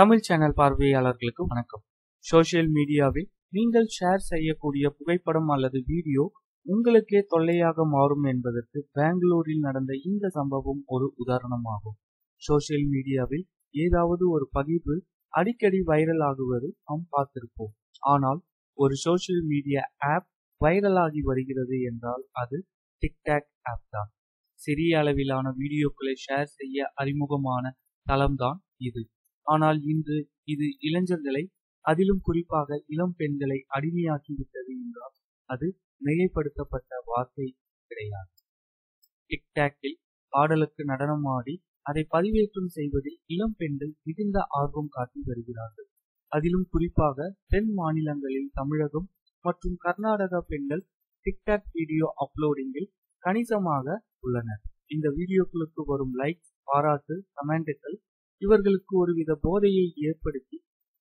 Tamil channel பார்வையாளர்களுக்கு வணக்கம். Social மீடியாவில் நீங்கள் ஷேர் செய்யக்கூடிய புகைப்படம் அல்லது வீடியோ உங்களுக்கே தொல்லையாக மாறும் என்பதற்கு பெங்களூரில் நடந்த இந்த சம்பவம் ஒரு உதாரணமாகும். சோஷியல் மீடியாவில் ஏதாவது ஒரு பதிவு அடிக்கடி வைரல் ஆகுவது நாம் பார்த்திருப்போம். ஆனால் ஒரு சோஷியல் மீடியா ஆப் வைரலாகி வருகிறது என்றால் அது டிக்டாக் ஆப் தான். சிறிய அளவிலான வீடியோக்களை ஷேர் செய்ய அறிமுகமான தளம்தான் இது. ஆனால் இன்று இது இளைஞர்களை அதிலும் குறிப்பாக இளம் பெண்களை அடிமையாக்கிவிட்டது என்றால் அது மிகைப்படுத்தப்பட்ட வார்த்தை கிடையாது. டிக்டாக்கில் பாடலுக்கு நடனமாடி அதை பதிவேற்றம் செய்வதில் இளம் பெண்கள் மிகுந்த ஆர்வம் காட்டி வருகிறார்கள். அதிலும் குறிப்பாக தென் மாநிலங்களில் தமிழகம் மற்றும் கர்நாடக பெண்கள் டிக்டாக் வீடியோ அப்லோடிங்கில் கணிசமாக உள்ளனர். இந்த வீடியோக்களுக்கு வரும் லைக் பாராட்டு கமெண்ட்டுகள் இவர்களுக்கு ஒருவித போதையை ஏற்படுத்தி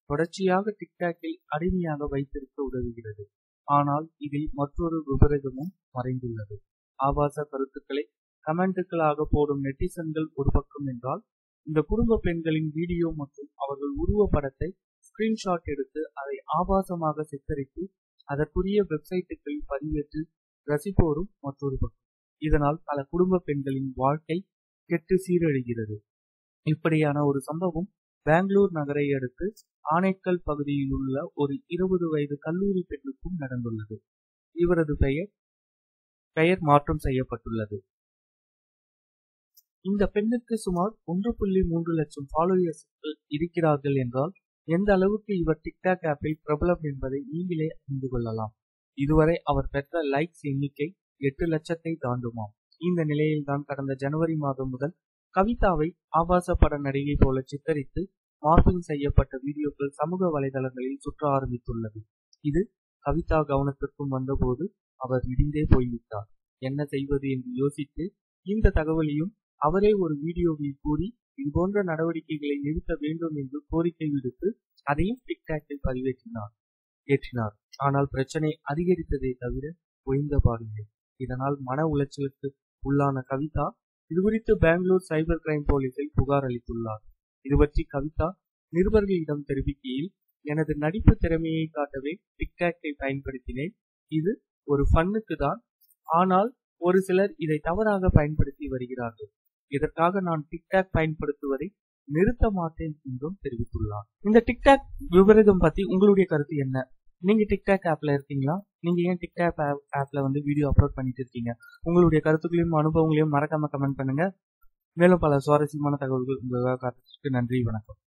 தொடர்ச்சியாக டிக்டாக்கில் அடிமையாக வைத்திருக்க உதவுகிறது. ஆனால் இதில் மற்றொரு விபரீதமும் மறைந்துள்ளது. ஆபாச கருத்துக்களை கமெண்ட்டுகளாக போடும் நெட்டிசன்கள் ஒரு பக்கம் என்றால் இந்த குடும்ப பெண்களின் வீடியோ மற்றும் அவர்கள் உருவ படத்தை ஸ்கிரீன்ஷாட் எடுத்து அதை ஆபாசமாக சித்தரித்து அதற்குரிய வெப்சைட்டுகளில் பதிவேற்று ரசிப்போரும் மற்றொரு பக்கம். இதனால் பல குடும்ப பெண்களின் வாழ்க்கை கெட்டு சீரழிகிறது. இப்படியான ஒரு சம்பவம் பெங்களூர் நகரை அடுத்து ஆனைக்கல் பகுதியில் உள்ள ஒரு இருபது வயது கல்லூரி பெண்ணுக்கும் நடந்துள்ளது. இவரது பெயர் பெயர் மாற்றம் செய்யப்பட்டுள்ளது. இந்த பெண்ணுக்கு சுமார் ஒன்று புள்ளி மூன்று லட்சம் ஃபாலோயர்ஸ்கள் இருக்கிறார்கள் என்றால் எந்த அளவுக்கு இவர் டிக்டாக் ஆப்பில் பிரபலம் என்பதை நீங்களே அறிந்து கொள்ளலாம். இதுவரை அவர் பெற்ற லைக்ஸ் எண்ணிக்கை எட்டு லட்சத்தை தாண்டுமாம். இந்த நிலையில்தான் கடந்த ஜனவரி மாதம் முதல் கவிதாவை ஆபாச பட நடிகை போல சித்தரித்து மார்பிங் செய்யப்பட்ட வீடியோக்கள் சமூக வலைதளங்களில் சுற்ற ஆரம்பித்துள்ளது. இது கவிதா கவனத்திற்கும் வந்தபோது அவர் இடிந்தே போய்விட்டார். என்ன செய்வது என்று யோசித்து இந்த தகவலையும் அவரே ஒரு வீடியோவில் கூறி இதுபோன்ற நடவடிக்கைகளை நிறுத்த வேண்டும் என்று கோரிக்கை விடுத்து அதையும் டிக்டாக்கில் பதிவேற்றினார். ஏற்றினார். ஆனால் பிரச்சனை அதிகரித்ததை தவிர ஒய்ந்த பாடில்லை இதனால் மன உளைச்சலுக்கு உள்ளான கவிதா இதுகுறித்து பெங்களூர் சைபர் கிரைம் போலீசில் புகார் அளித்துள்ளார். இது பற்றி கவிதா நிருபர்களிடம் தெரிவிக்கையில் எனது நடிப்பு திறமையை காட்டவே டிக்டாக்கை பயன்படுத்தினேன். இது ஒரு ஃபன்னுக்கு தான். ஆனால் ஒரு சிலர் இதை தவறாக பயன்படுத்தி வருகிறார்கள். இதற்காக நான் டிக்டாக் பயன்படுத்துவதை நிறுத்த மாட்டேன் என்றும் தெரிவித்துள்ளார். இந்த டிக்டாக் விபரீதம் பத்தி உங்களுடைய கருத்து என்ன? நீங்க டிக்டாக் ஆப்ல இருக்கீங்களா? நீங்க ஏன் டிக்டாக் ஆப்ல வந்து வீடியோ அப்லோட் பண்ணிட்டு இருக்கீங்க? உங்களுடைய கருத்துக்களையும் அனுபவங்களையும் மறக்காம கமெண்ட் பண்ணுங்க. மேலும் பல சுவாரஸ்யமான தகவல்கள் உங்களுக்காக காத்துக்கு நன்றி வணக்கம்.